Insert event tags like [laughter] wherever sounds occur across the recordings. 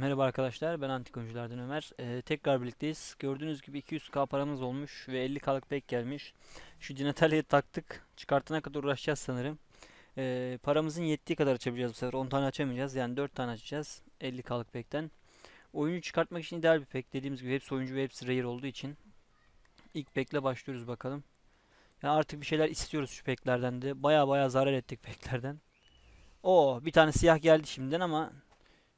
Merhaba arkadaşlar, ben Antik Oyunculardan Ömer. Ee, tekrar birlikteyiz. Gördüğünüz gibi 200k paramız olmuş ve 50k'lık pek gelmiş. Şu Dinatelya'yı taktık. Çıkartana kadar uğraşacağız sanırım. Ee, paramızın yettiği kadar açabileceğiz bu sefer. 10 tane açamayacağız. Yani 4 tane açacağız 50k'lık pekten. Oyunu çıkartmak için ideal bir pek. Dediğimiz gibi hepsi oyuncu ve hepsi rare olduğu için. İlk pekle başlıyoruz bakalım. Ya artık bir şeyler istiyoruz şu peklerden de. Baya baya zarar ettik peklerden. Oo, bir tane siyah geldi şimdiden ama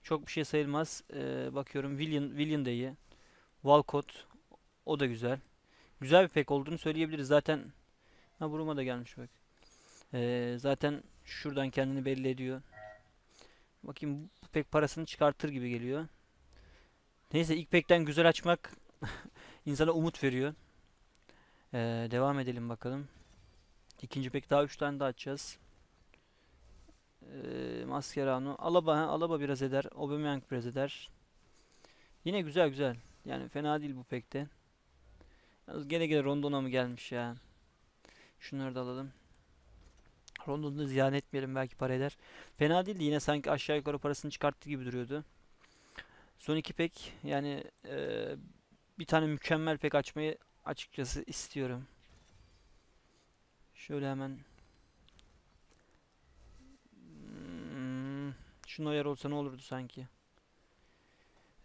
çok bir şey sayılmaz. Ee, bakıyorum William, William da iyi. Walcott o da güzel. Güzel bir pek olduğunu söyleyebiliriz. Zaten ha Buruma da gelmiş bak. Ee, zaten şuradan kendini belli ediyor. Bakayım bu pek parasını çıkartır gibi geliyor. Neyse ilk pekten güzel açmak [laughs] insana umut veriyor. Ee, devam edelim bakalım. İkinci pek daha 3 tane daha açacağız. Ee, Mascherano. Alaba, ha, Alaba biraz eder. Aubameyang biraz eder. Yine güzel güzel. Yani fena değil bu pek de. Yalnız gene gene Rondon'a mı gelmiş ya? Şunları da alalım. Rondon'u ziyan etmeyelim belki para eder. Fena değildi yine sanki aşağı yukarı parasını çıkarttı gibi duruyordu. Son iki pek yani eee, bir tane mükemmel pek açmayı açıkçası istiyorum. Şöyle hemen Şunu ayar olsa ne olurdu sanki.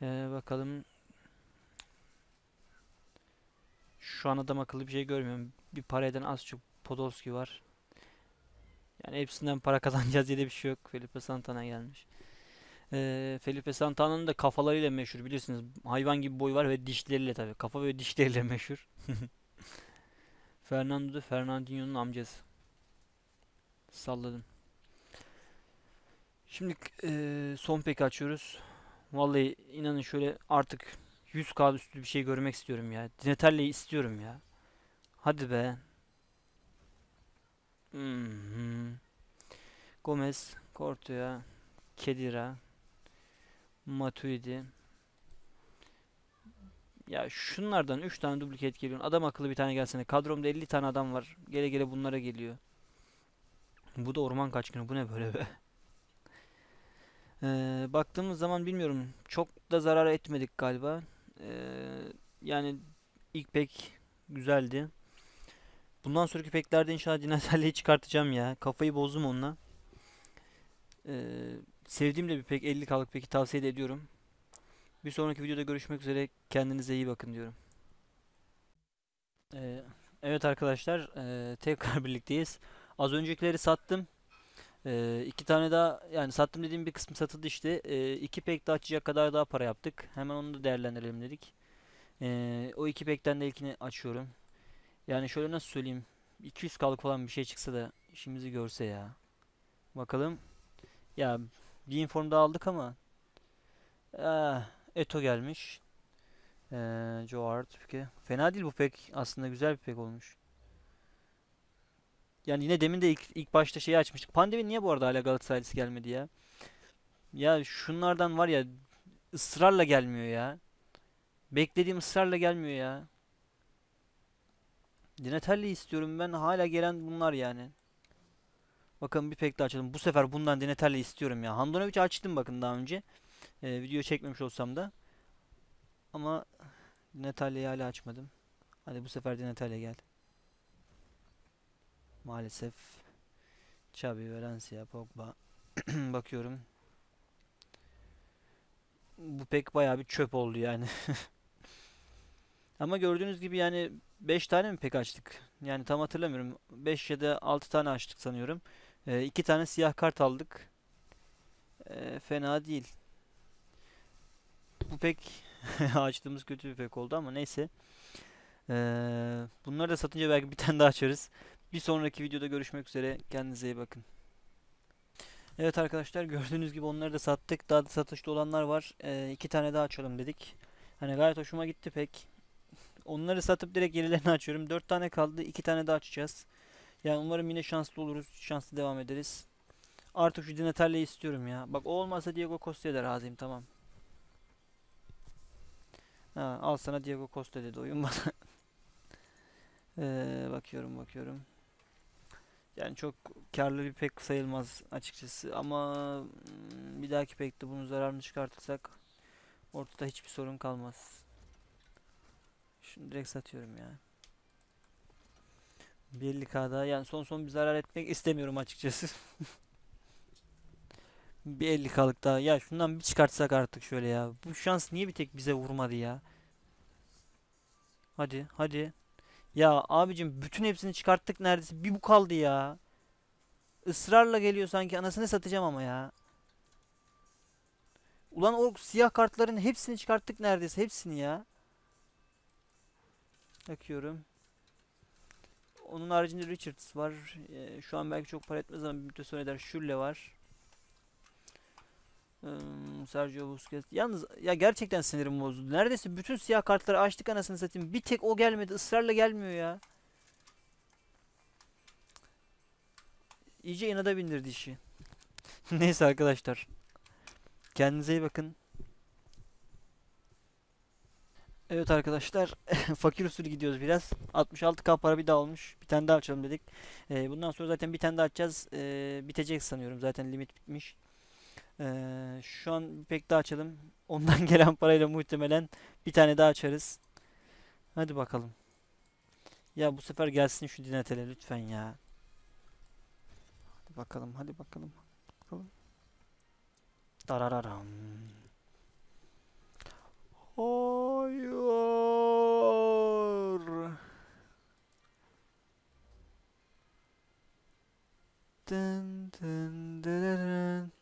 Ee, bakalım. Şu an adam akıllı bir şey görmüyorum. Bir para eden az çok Podolski var. Yani hepsinden para [laughs] kazanacağız diye de bir şey yok. Felipe Santana gelmiş. Ee, Felipe Santana'nın da kafalarıyla meşhur bilirsiniz. Hayvan gibi boy var ve dişleriyle tabii. Kafa ve dişleriyle meşhur. [laughs] Fernando da Fernandinho'nun amcası. Salladım. Şimdi eee, son pek açıyoruz. Vallahi inanın şöyle artık 100k üstü bir şey görmek istiyorum ya. Dinatelli'yi istiyorum ya. Hadi be. Mhm. Gomez, Courtois, Kedira, Matuidi. Ya şunlardan 3 tane duplikat geliyor. Adam akıllı bir tane gelsene. Kadromda 50 tane adam var. Gele gele bunlara geliyor. Bu da orman kaçkını. Bu ne böyle be? Ee, baktığımız zaman bilmiyorum çok da zarar etmedik galiba. Ee, yani ilk pek güzeldi. Bundan sonraki peklerde inşallah Dinatelli'yi çıkartacağım ya. Kafayı bozdum onunla. Ee, sevdiğim de bir pek 50K'lık peki tavsiye de ediyorum. Bir sonraki videoda görüşmek üzere. Kendinize iyi bakın diyorum. Ee, evet arkadaşlar, ee, tekrar [laughs] birlikteyiz. Az öncekileri sattım. Ee, iki tane daha yani sattım dediğim bir kısmı satıldı işte. Ee, iki pek daha açacak kadar daha para yaptık. Hemen onu da değerlendirelim dedik. Ee, o iki pekten de ilkini açıyorum. Yani şöyle nasıl söyleyeyim. 200K'lık falan bir şey çıksa da işimizi görse ya. Bakalım. Ya bir inform daha aldık ama. Ah, Eto gelmiş. Ee, Joe Hart. peki. Fena değil bu pek. Aslında güzel bir pek olmuş. Yani yine demin de ilk, ilk başta şeyi açmıştık. Pandemi niye bu arada hala Galatasaraylısı gelmedi ya? Ya şunlardan var ya ısrarla gelmiyor ya. Beklediğim ısrarla gelmiyor ya. Dinatelli istiyorum ben. Hala gelen bunlar yani. Bakın bir pek daha açalım. Bu sefer bundan Dinatelli istiyorum ya. Handanovic açtım bakın daha önce. Ee, video çekmemiş olsam da. Ama Dinatelli'yi hala açmadım. Hadi bu sefer Dinatelli gel. Maalesef. Xabi, Valencia, Pogba. [clears throat] Bakıyorum. Bu pek bayağı bir çöp oldu yani. [laughs] Ama gördüğünüz gibi yani 5 tane mi pek açtık? Yani tam hatırlamıyorum. 5 ya da 6 tane açtık sanıyorum. 2 tane siyah kart aldık. Ee, fena değil. Bu pek [laughs] açtığımız kötü bir pek oldu ama neyse. Ee, bunları da satınca belki bir tane daha açarız. Bir sonraki videoda görüşmek üzere. Kendinize iyi bakın. Evet arkadaşlar gördüğünüz gibi onları da sattık. Daha da satışta olanlar var. Ee, iki tane daha açalım dedik. Hani gayet hoşuma gitti pek. Onları satıp direkt yenilerini açıyorum. Dört tane kaldı. iki tane daha açacağız. Yani umarım yine şanslı oluruz. Şanslı devam ederiz. Artık şu Dinatelli'yi istiyorum ya. Bak o olmazsa Diego Costa'ya da razıyım tamam. Ha, al sana Diego Costa dedi oyun bana. [laughs] Ee, bakıyorum bakıyorum. Yani çok karlı bir pek sayılmaz açıkçası ama mm, bir dahaki pekte bunun zararını çıkartırsak Ortada hiçbir sorun kalmaz. Şunu direkt satıyorum ya. 50k daha yani son son bir zarar etmek istemiyorum açıkçası. [laughs] Bir 50k'lık daha. Ya şundan bir çıkartsak artık şöyle ya. Bu şans niye bir tek bize vurmadı ya? Hadi hadi. Ya abicim bütün hepsini çıkarttık neredeyse. Bir bu kaldı ya. Israrla geliyor sanki. Anasını satacağım ama ya. Ulan o siyah kartların hepsini çıkarttık neredeyse. Hepsini ya. Bakıyorum. Onun haricinde Richards var. Ee, şu an belki çok para etmez ama bir müddet sonra eder. Schürrle var. Sergio Busquets. Yalnız ya gerçekten sinirim bozuldu. Neredeyse bütün siyah kartları açtık anasını satayım. Bir tek o gelmedi. Israrla gelmiyor ya. İyice inada bindirdi işi. [laughs] Neyse arkadaşlar. Kendinize iyi bakın. Evet arkadaşlar. [laughs] Fakir usulü gidiyoruz biraz. 66k para bir daha olmuş. Bir tane daha açalım dedik. Ee, bundan sonra zaten bir tane daha açacağız. Ee, bitecek sanıyorum. Zaten limit bitmiş. Ee, şu an pek daha açalım. [laughs] Ondan gelen parayla muhtemelen bir tane daha açarız. Hadi bakalım. Ya bu sefer gelsin şu dinatele lütfen ya. Hadi bakalım, hadi bakalım. Bakalım. Darararam. Hayır. Dın dın dın dırırın.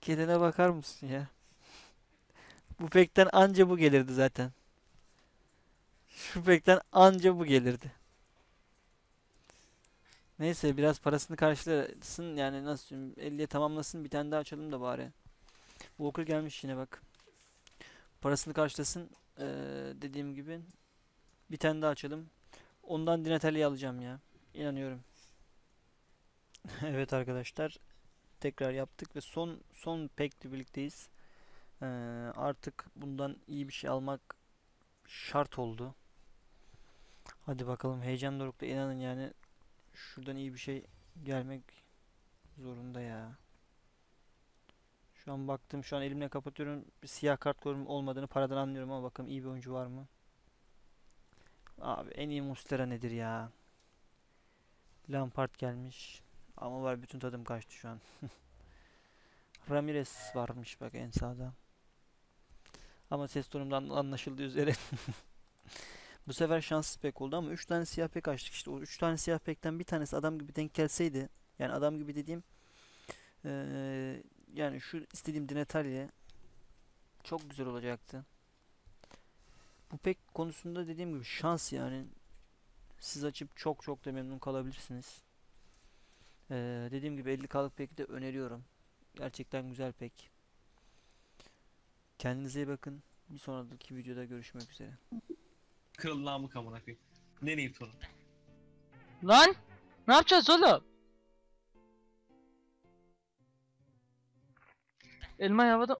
Gelene bakar mısın ya? Bu pekten anca bu gelirdi zaten. Şu pekten anca bu gelirdi. Neyse biraz parasını karşılasın yani nasıl söyleyeyim 50'ye tamamlasın bir tane daha açalım da bari. Walker gelmiş yine bak. Parasını karşılasın eee, dediğim gibi bir tane daha açalım. Ondan Dinatelli'yi alacağım ya. İnanıyorum. [laughs] Evet arkadaşlar tekrar yaptık ve son son pekle birlikteyiz. Eee, artık bundan iyi bir şey almak şart oldu. Hadi bakalım heyecan dorukta inanın yani şuradan iyi bir şey gelmek zorunda ya. Şu an baktım şu an elimle kapatıyorum. Bir siyah kart görüm olmadığını paradan anlıyorum ama bakalım iyi bir oyuncu var mı? Abi en iyi Muslera nedir ya? Lampard gelmiş. Ama var bütün tadım kaçtı şu an. [laughs] Ramirez varmış bak en sağda. Ama ses tonumdan anlaşıldığı üzere [laughs] Bu sefer şanssız pek oldu ama 3 tane siyah pek açtık işte. O 3 tane siyah pekten bir tanesi adam gibi denk gelseydi. Yani adam gibi dediğim eee, yani şu istediğim Dinatale çok güzel olacaktı. Bu pek konusunda dediğim gibi şans yani. Siz açıp çok çok da memnun kalabilirsiniz. Eee, dediğim gibi 50K'lık peki de öneriyorum. Gerçekten güzel pek. Kendinize iyi bakın. Bir sonraki videoda görüşmek üzere. Kırıl namık amına koyayım. Ne Newton'u? Lan! Ne yapacağız oğlum? Elma havada